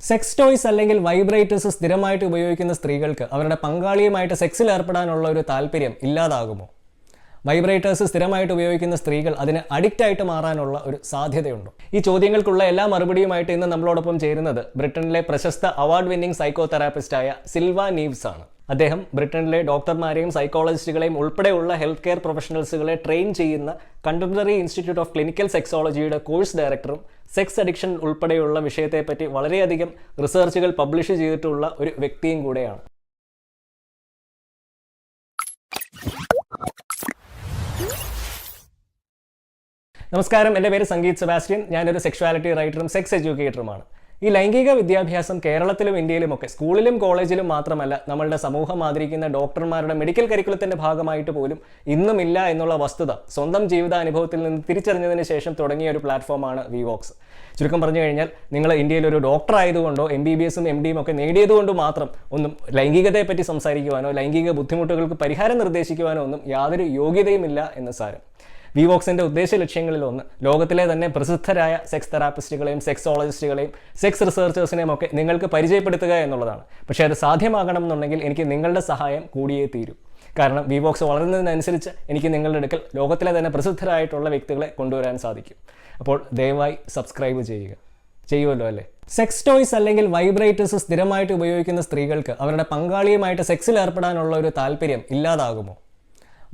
Sex toys അല്ലെങ്കിൽ vibrators സ്ഥിരമായിട്ട് ഉപയോഗിക്കുന്ന സ്ത്രീകൾക്ക് അവരുടെ പങ്കാളിയുമായിട്ട് സെക്സിൽ ഏർപ്പെടാനുള്ള ഒരു താല്പര്യം ഇല്ലാതാകുമോ? വൈബ്രേറ്റേഴ്സ് സ്ഥിരമായിട്ട് ഉപയോഗിക്കുന്ന സ്ത്രീകൾ അതിന് അഡിക്റ്റ് ആയിട്ട് മാറാനുള്ള ഒരു സാധ്യതയുണ്ടോ? ഈ ചോദ്യങ്ങൾക്കുള്ള എല്ലാ മറുപടിയുമായിട്ട് ഇന്ന് നമ്മളോടൊപ്പം ചേരുന്നത് ബ്രിട്ടനിലെ പ്രശസ്ത അവാർഡ് വിന്നിംഗ് സൈക്കോ തെറാപ്പിസ്റ്റായ സിൽവ നീവ്സ് ആണ് അദ്ദേഹം ബ്രിട്ടനിലെ ഡോക്ടർമാരെയും സൈക്കോളജിസ്റ്റുകളെയും ഉൾപ്പെടെയുള്ള ഹെൽത്ത് കെയർ പ്രൊഫഷണൽസുകളെ ട്രെയിൻ ചെയ്യുന്ന കണ്ടംപററി ഇൻസ്റ്റിറ്റ്യൂട്ട് ഓഫ് ക്ലിനിക്കൽ സെക്സോളജിയുടെ കോഴ്സ് ഡയറക്ടറും സെക്സ് അഡിക്ഷൻ ഉൾപ്പെടെയുള്ള വിഷയത്തെപ്പറ്റി വളരെയധികം റിസർച്ചുകൾ പബ്ലിഷ് ചെയ്തിട്ടുള്ള ഒരു വ്യക്തിയും കൂടെയാണ്. നമസ്കാരം. എന്റെ പേര് സംഗീത് സെബാസ്റ്റ്യൻ. ഞാനൊരു സെക്ഷുവാലിറ്റി റൈറ്ററും സെക്സ് എഡ്യൂക്കേറ്ററുമാണ്. ഈ ലൈംഗിക വിദ്യാഭ്യാസം കേരളത്തിലും ഇന്ത്യയിലുമൊക്കെ സ്കൂളിലും കോളേജിലും മാത്രമല്ല നമ്മളുടെ സമൂഹം ആദരിക്കുന്ന ഡോക്ടർമാരുടെ മെഡിക്കൽ കരിക്കുലത്തിന്റെ ഭാഗമായിട്ട് പോലും ഇന്നുമില്ല എന്നുള്ള വസ്തുത സ്വന്തം ജീവിതാനുഭവത്തിൽ നിന്ന് തിരിച്ചറിഞ്ഞതിന് ശേഷം തുടങ്ങിയ ഒരു പ്ലാറ്റ്ഫോമാണ് വിവോക്സ് ചുരുക്കം പറഞ്ഞു കഴിഞ്ഞാൽ നിങ്ങൾ ഇന്ത്യയിൽ ഒരു ഡോക്ടർ ആയതുകൊണ്ടോ എം ബി ബി എസും എം ഡിയും ഒക്കെ നേടിയതുകൊണ്ട് മാത്രം ഒന്നും ലൈംഗികതയെപ്പറ്റി സംസാരിക്കുവാനോ ലൈംഗിക ബുദ്ധിമുട്ടുകൾക്ക് പരിഹാരം നിർദ്ദേശിക്കുവാനോ ഒന്നും യാതൊരു യോഗ്യതയുമില്ല എന്ന് സാരം. വിവോക്സിന്റെ ഉദ്ദേശ ലക്ഷ്യങ്ങളിൽ ഒന്ന് ലോകത്തിലെ തന്നെ പ്രസിദ്ധരായ സെക്സ് തെറാപ്പിസ്റ്റുകളെയും സെക്സോളജിസ്റ്റുകളെയും സെക്സ് റിസർച്ചേഴ്സിനെയും ഒക്കെ നിങ്ങൾക്ക് പരിചയപ്പെടുത്തുക എന്നുള്ളതാണ്. പക്ഷേ അത് സാധ്യമാകണം എന്നുണ്ടെങ്കിൽ എനിക്ക് നിങ്ങളുടെ സഹായം കൂടിയേ തീരൂ. കാരണം വിവോക്സ് വളരുന്നതിനനുസരിച്ച് എനിക്ക് നിങ്ങളുടെ അടുക്കൽ ലോകത്തിലെ തന്നെ പ്രസിദ്ധരായിട്ടുള്ള വ്യക്തികളെ കൊണ്ടുവരാൻ സാധിക്കും. അപ്പോൾ ദയവായി സബ്സ്ക്രൈബ് ചെയ്യുക. ചെയ്യുമല്ലോ അല്ലേ? സെക്സ് ടോയ്സ് അല്ലെങ്കിൽ വൈബ്രേറ്റേഴ്സ് സ്ഥിരമായിട്ട് ഉപയോഗിക്കുന്ന സ്ത്രീകൾക്ക് അവരുടെ പങ്കാളിയുമായിട്ട് സെക്സിൽ ഏർപ്പെടാനുള്ള ഒരു താല്പര്യം ഇല്ലാതാകുമോ?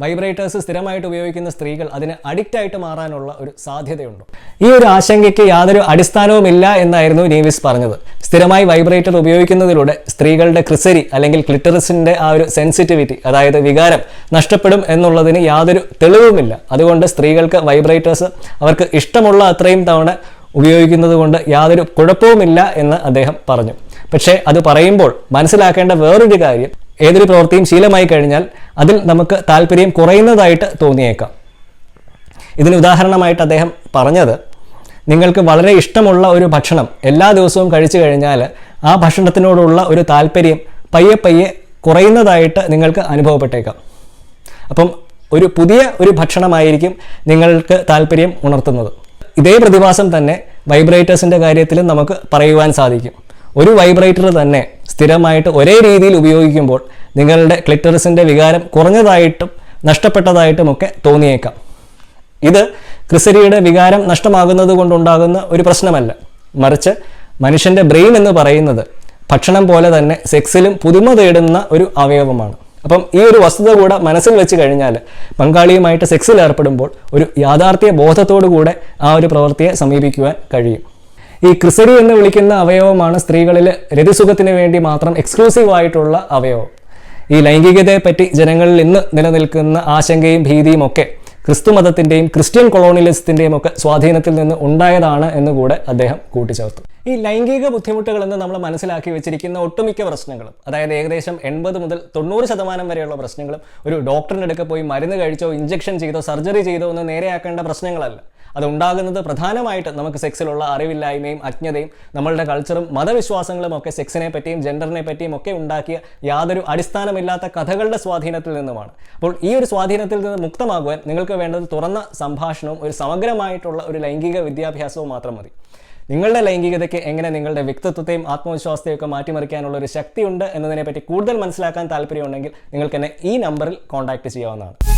വൈബ്രേറ്റേഴ്സ് സ്ഥിരമായിട്ട് ഉപയോഗിക്കുന്ന സ്ത്രീകൾ അതിന് അഡിക്റ്റ് ആയിട്ട് മാറാനുള്ള ഒരു സാധ്യതയുണ്ട്. ഈ ഒരു ആശങ്കയ്ക്ക് യാതൊരു അടിസ്ഥാനവുമില്ല എന്നായിരുന്നു നീവിസ് പറഞ്ഞത്. സ്ഥിരമായി വൈബ്രേറ്റർ ഉപയോഗിക്കുന്നതിലൂടെ സ്ത്രീകളുടെ ക്രിസരി അല്ലെങ്കിൽ ക്ലിറ്ററിസിന്റെ ആ ഒരു സെൻസിറ്റിവിറ്റി അതായത് വികാരം നഷ്ടപ്പെടും എന്നുള്ളതിന് യാതൊരു തെളിവുമില്ല. അതുകൊണ്ട് സ്ത്രീകൾക്ക് വൈബ്രേറ്റേഴ്സ് അവർക്ക് ഇഷ്ടമുള്ള അത്രയും തവണ ഉപയോഗിക്കുന്നത് കൊണ്ട് യാതൊരു കുഴപ്പവുമില്ല എന്ന് അദ്ദേഹം പറഞ്ഞു. പക്ഷേ അത് പറയുമ്പോൾ മനസ്സിലാക്കേണ്ട വേറൊരു കാര്യം ഏതൊരു പ്രവൃത്തിയും ശീലമായി കഴിഞ്ഞാൽ അതിൽ നമുക്ക് താല്പര്യം കുറയുന്നതായിട്ട് തോന്നിയേക്കാം. ഇതിന് ഉദാഹരണമായിട്ട് അദ്ദേഹം പറഞ്ഞത് നിങ്ങൾക്ക് വളരെ ഇഷ്ടമുള്ള ഒരു ഭക്ഷണം എല്ലാ ദിവസവും കഴിച്ചു കഴിഞ്ഞാൽ ആ ഭക്ഷണത്തിനോടുള്ള ഒരു താല്പര്യം പയ്യെ പയ്യെ കുറയുന്നതായിട്ട് നിങ്ങൾക്ക് അനുഭവപ്പെട്ടേക്കാം. അപ്പം ഒരു പുതിയ ഒരു ഭക്ഷണമായിരിക്കും നിങ്ങൾക്ക് താല്പര്യം ഉണർത്തുന്നത്. ഇതേ പ്രതിഭാസം തന്നെ വൈബ്രേറ്റേഴ്സിന്റെ കാര്യത്തിലും നമുക്ക് പറയുവാൻ സാധിക്കും. ഒരു വൈബ്രേറ്റർ തന്നെ സ്ഥിരമായിട്ട് ഒരേ രീതിയിൽ ഉപയോഗിക്കുമ്പോൾ നിങ്ങളുടെ ക്ലിറ്ററിസിന്റെ വികാരം കുറഞ്ഞതായിട്ടും നഷ്ടപ്പെട്ടതായിട്ടും ഒക്കെ തോന്നിയേക്കാം. ഇത് ക്രിസരിയുടെ വികാരം നഷ്ടമാകുന്നത് കൊണ്ടുണ്ടാകുന്ന ഒരു പ്രശ്നമല്ല. മറിച്ച് മനുഷ്യന്റെ ബ്രെയിൻ എന്ന് പറയുന്നത് ഭക്ഷണം പോലെ തന്നെ സെക്സിലും പുതുമ തേടുന്ന ഒരു അവയവമാണ്. അപ്പം ഈ ഒരു വസ്തുത കൂടെ മനസ്സിൽ വെച്ച് കഴിഞ്ഞാൽ പങ്കാളിയുമായിട്ട് സെക്സിൽ ഏർപ്പെടുമ്പോൾ ഒരു യാഥാർത്ഥ്യ ബോധത്തോടു കൂടെ ആ ഒരു പ്രവൃത്തിയെ സമീപിക്കുവാൻ കഴിയും. ഈ ക്രിസരി എന്ന് വിളിക്കുന്ന അവയവമാണ് സ്ത്രീകളിൽ രതിസുഖത്തിന് വേണ്ടി മാത്രം എക്സ്ക്ലൂസീവ് ആയിട്ടുള്ള അവയവം. ഈ ലൈംഗികതയെ പറ്റി ജനങ്ങളിൽ ഇന്ന് നിലനിൽക്കുന്ന ആശങ്കയും ഭീതിയും ഒക്കെ ക്രിസ്തു മതത്തിന്റെയും ക്രിസ്ത്യൻ കൊളോണിയലിസത്തിന്റെയും ഒക്കെ സ്വാധീനത്തിൽ നിന്ന് ഉണ്ടായതാണ് എന്ന് കൂടെ അദ്ദേഹം കൂട്ടിച്ചേർത്തു. ഈ ലൈംഗിക ബുദ്ധിമുട്ടുകൾ എന്ന് നമ്മൾ മനസ്സിലാക്കി വെച്ചിരിക്കുന്ന ഒട്ടുമിക്ക പ്രശ്നങ്ങളും അതായത് ഏകദേശം എൺപത് മുതൽ തൊണ്ണൂറ് ശതമാനം വരെയുള്ള പ്രശ്നങ്ങളും ഒരു ഡോക്ടറിന്റെ അടുക്ക പോയി മരുന്ന് കഴിച്ചോ ഇഞ്ചക്ഷൻ ചെയ്തോ സർജറി ചെയ്തോ എന്ന് നേരെയാക്കേണ്ട പ്രശ്നങ്ങളല്ല. അതുണ്ടാകുന്നത് പ്രധാനമായിട്ട് നമുക്ക് സെക്സിലുള്ള അറിവില്ലായ്മയും അജ്ഞതയും നമ്മളുടെ കൾച്ചറും മതവിശ്വാസങ്ങളും ഒക്കെ സെക്സിനെ പറ്റിയും ജെൻഡറിനെ പറ്റിയും ഒക്കെ ഉണ്ടാക്കിയ യാതൊരു അടിസ്ഥാനമില്ലാത്ത കഥകളുടെ സ്വാധീനത്തിൽ നിന്നുമാണ്. അപ്പോൾ ഈ ഒരു സ്വാധീനത്തിൽ നിന്ന് മുക്തമാകുവാൻ നിങ്ങൾക്ക് വേണ്ടത് തുറന്ന സംഭാഷണവും ഒരു സമഗ്രമായിട്ടുള്ള ഒരു ലൈംഗിക വിദ്യാഭ്യാസവും മാത്രം മതി. നിങ്ങളുടെ ലൈംഗികതയ്ക്ക് എങ്ങനെ നിങ്ങളുടെ വ്യക്തിത്വത്തെയും ആത്മവിശ്വാസത്തെയും ഒക്കെ മാറ്റിമറിക്കാനുള്ള ഒരു ശക്തിയുണ്ട് എന്നതിനെപ്പറ്റി കൂടുതൽ മനസ്സിലാക്കാൻ താല്പര്യമുണ്ടെങ്കിൽ നിങ്ങൾക്ക് എന്നെ ഈ നമ്പറിൽ കോൺടാക്ട് ചെയ്യാവുന്നതാണ്.